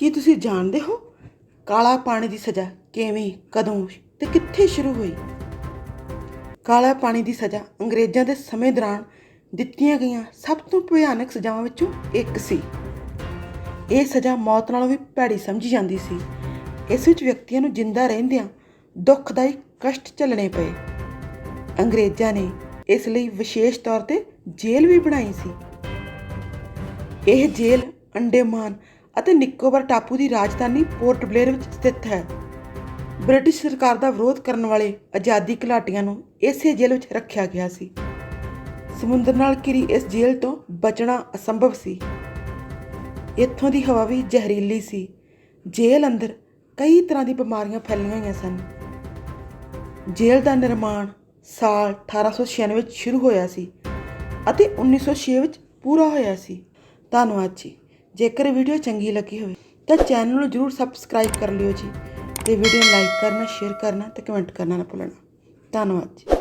ਕੀ ਤੁਸੀਂ ਜਾਣਦੇ ਹੋ? ਕਾਲਾ ਪਾਣੀ ਦੀ ਸਜ਼ਾ ਕਿਵੇਂ, ਕਦੋਂ ਤੇ ਕਿੱਥੇ ਸ਼ੁਰੂ ਹੋਈ? ਕਾਲਾ ਪਾਣੀ ਦੀ ਸਜ਼ਾ ਅੰਗਰੇਜ਼ਾਂ ਦੇ ਸਮੇਂ ਦੌਰਾਨ ਦਿੱਤੀਆਂ ਗਈਆਂ ਸਭ ਤੋਂ ਭਿਆਨਕ ਸਜ਼ਾਵਾਂ ਵਿੱਚੋਂ ਇੱਕ ਸੀ। ਇਹ ਸਜ਼ਾ ਮੌਤ ਨਾਲੋਂ ਵੀ ਭੈੜੀ ਸਮਝੀ ਜਾਂਦੀ ਸੀ। ਇਸ ਵਿੱਚ ਵਿਅਕਤੀਆਂ ਨੂੰ ਜਿੰਦਾ ਰਹਿੰਦਿਆਂ ਦੁੱਖਦਾਈ ਕਸ਼ਟ ਝੱਲਣੇ ਪਏ। ਅੰਗਰੇਜ਼ਾਂ ਨੇ ਇਸ ਲਈ ਵਿਸ਼ੇਸ਼ ਤੌਰ ਤੇ ਜੇਲ੍ਹ ਵੀ ਬਣਾਈ ਸੀ। ਇਹ ਜੇਲ੍ਹ ਅੰਡੇਮਾਨ ਅਤੇ ਨਿਕੋਬਰ ਟਾਪੂ ਦੀ ਰਾਜਧਾਨੀ ਪੋਰਟ ਬਲੇਅਰ ਵਿੱਚ ਸਥਿਤ ਹੈ। ਬ੍ਰਿਟਿਸ਼ ਸਰਕਾਰ ਦਾ ਵਿਰੋਧ ਕਰਨ ਵਾਲੇ ਆਜ਼ਾਦੀ ਘੁਲਾਟੀਆਂ ਨੂੰ ਇਸੇ ਜੇਲ੍ਹ ਵਿੱਚ ਰੱਖਿਆ ਗਿਆ ਸੀ। ਸਮੁੰਦਰ ਨਾਲ ਘਿਰੀ ਇਸ ਜੇਲ੍ਹ ਤੋਂ ਬਚਣਾ ਅਸੰਭਵ ਸੀ। ਇੱਥੋਂ ਦੀ ਹਵਾ ਵੀ ਜ਼ਹਿਰੀਲੀ ਸੀ। ਜੇਲ੍ਹ ਅੰਦਰ ਕਈ ਤਰ੍ਹਾਂ ਦੀ ਬਿਮਾਰੀਆਂ ਫੈਲੀਆਂ ਹੋਈਆਂ ਸਨ। ਜੇਲ੍ਹ ਦਾ ਨਿਰਮਾਣ ਸਾਲ 1896 ਵਿੱਚ ਸ਼ੁਰੂ ਹੋਇਆ ਸੀ ਅਤੇ 1906 ਵਿੱਚ ਪੂਰਾ ਹੋਇਆ ਸੀ। ਧੰਨਵਾਦ ਜੀ। ਜੇਕਰ ਵੀਡੀਓ ਚੰਗੀ ਲੱਗੀ ਹੋਵੇ, ਤਾਂ ਚੈਨਲ ਨੂੰ ਜਰੂਰ ਸਬਸਕ੍ਰਾਈਬ ਕਰ ਲਿਓ ਜੀ ਤੇ ਵੀਡੀਓ ਨੂੰ ਲਾਈਕ ਕਰਨਾ ਸ਼ੇਅਰ ਕਰਨਾ ਤੇ ਕਮੈਂਟ ਕਰਨਾ ਨਾ ਭੁੱਲਣਾ। ਧੰਨਵਾਦ ਜੀ।